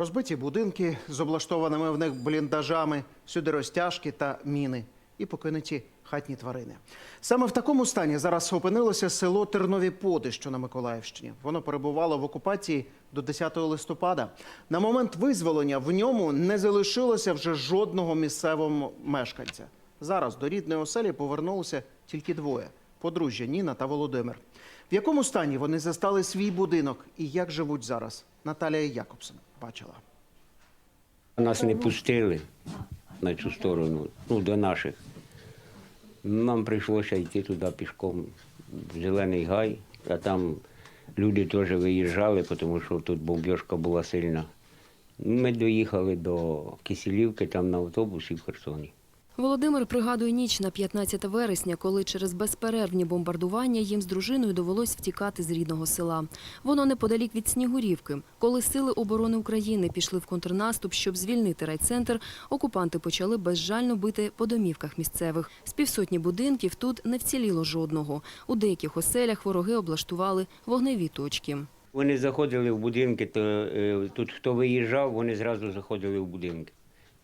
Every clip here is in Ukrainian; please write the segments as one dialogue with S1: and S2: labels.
S1: Розбиті будинки з облаштованими в них бліндажами, сюди розтяжки та міни і покинуті хатні тварини. Саме в такому стані зараз опинилося село Тернові Поди, що на Миколаївщині. Воно перебувало в окупації до 10 листопада. На момент визволення в ньому не залишилося вже жодного місцевого мешканця. Зараз до рідної оселі повернулося тільки двоє: подружжя Ніна та Володимир. В якому стані вони застали свій будинок і як живуть зараз? Наталія Якобсон бачила.
S2: Нас не пустили на цю сторону, ну, до наших. Нам прийшлося йти туди пішком в Зелений гай, а там люди теж виїжджали, тому що тут бомбіжка була сильна. Ми доїхали до Киселівки, там на автобусі в Херсоні.
S3: Володимир пригадує ніч на 15 вересня, коли через безперервні бомбардування їм з дружиною довелось втікати з рідного села. Воно неподалік від Снігурівки. Коли сили оборони України пішли в контрнаступ, щоб звільнити райцентр, окупанти почали безжально бити по домівках місцевих. З півсотні будинків тут не вціліло жодного. У деяких оселях вороги облаштували вогневі точки.
S2: Вони заходили в будинки, то е, тут хто виїжджав, вони зразу заходили в будинки.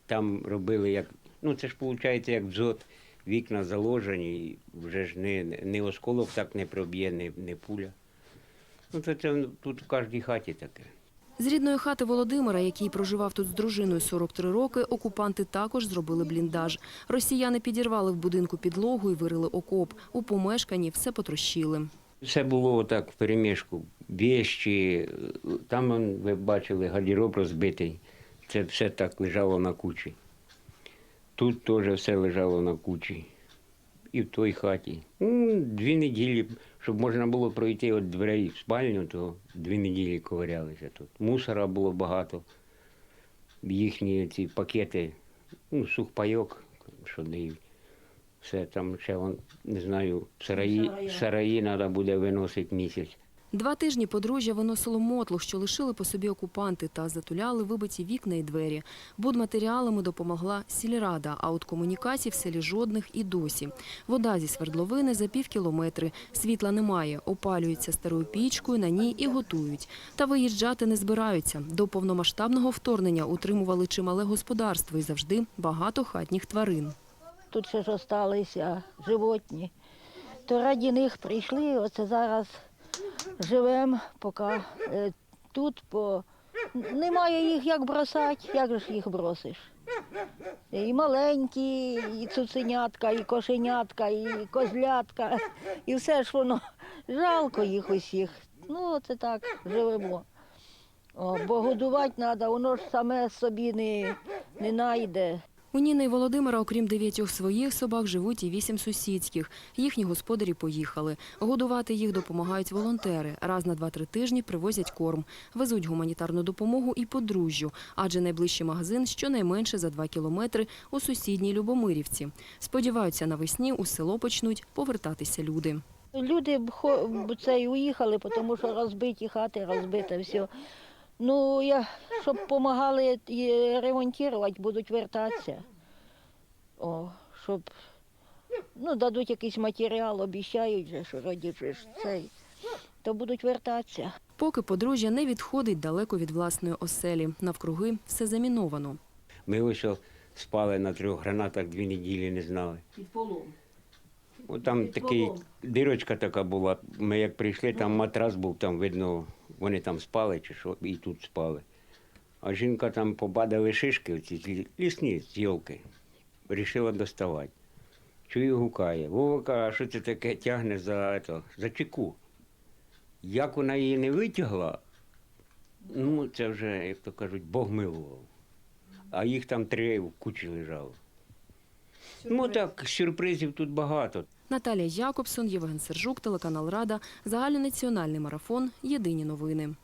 S2: Там робили як, ну це ж виходить як дзот, вікна заложені, вже ж не, не осколок так не проб'є, не, не пуля. Ну то це тут в кожній хаті таке.
S3: З рідної хати Володимира, який проживав тут з дружиною 43 роки, окупанти також зробили бліндаж. Росіяни підірвали в будинку підлогу і вирили окоп. У помешканні все потрощили.
S2: Все було отак в перемішку. Вещі, там ви бачили гардероб розбитий. Це все так лежало на кучі. Тут теж все лежало на кучі. І в той хаті. Ну, дві неділі, щоб можна було пройти від дверей в спальню, то дві неділі ковирялися тут. Мусора було багато. Їхні ці пакети, ну, сухпайок, що дають. Все там ще, не знаю, сараї, сараї треба буде виносити місяць.
S3: Два тижні подружжя виносило мотлух, що лишили по собі окупанти та затуляли вибиті вікна і двері. Будматеріалами допомогла сільрада, а от комунікацій в селі жодних і досі. Вода зі свердловини за пів кілометри. Світла немає, опалюються старою пічкою, на ній і готують. Та виїжджати не збираються. До повномасштабного вторгнення утримували чимале господарство і завжди багато хатніх тварин.
S4: Тут ще ж осталися животні. То раді них прийшли, оце зараз живемо, поки е, тут, бо немає їх як бросати, як же ж їх бросиш? І маленькі, і цуценятка, і кошенятка, і козлятка, і все ж воно жалко їх усіх. Ну, це так, живемо. О, бо годувати треба, воно ж саме собі не, не найде.
S3: У Ніни і Володимира, окрім дев'ятьох своїх собак, живуть і вісім сусідських. Їхні господарі поїхали. Годувати їх допомагають волонтери. Раз на два-три тижні привозять корм. Везуть гуманітарну допомогу і подружжю, адже найближчий магазин щонайменше за два кілометри у сусідній Любомирівці. Сподіваються, навесні у село почнуть повертатися люди.
S4: Люди це й уїхали, тому що розбиті хати, розбите все. Ну, я, щоб допомагали ремонтувати, будуть вертатися. О, щоб ну, дадуть якийсь матеріал, обіцяють, же, що раді ж цей, то будуть вертатися.
S3: Поки подружжя не відходить далеко від власної оселі. Навкруги все заміновано.
S2: Ми ось спали на трьох гранатах дві неділі, не знали.
S4: Під полом.
S2: О, там такий дирочка така була. Ми як прийшли, там матрас був, там видно, вони там спали чи що, і тут спали. А жінка там побадали шишки, оці лісні з йолки. Рішила доставати. Чую, гукає. Вова каже, а що це таке тягне за, ето, за чеку? Як вона її не витягла, ну це вже, як то кажуть, Бог милував. А їх там три в кучі лежало. Ну так, сюрпризів тут багато.
S3: Наталія Якобсон, Євген Сержук, телеканал Рада, загальнонаціональний марафон. Єдині новини.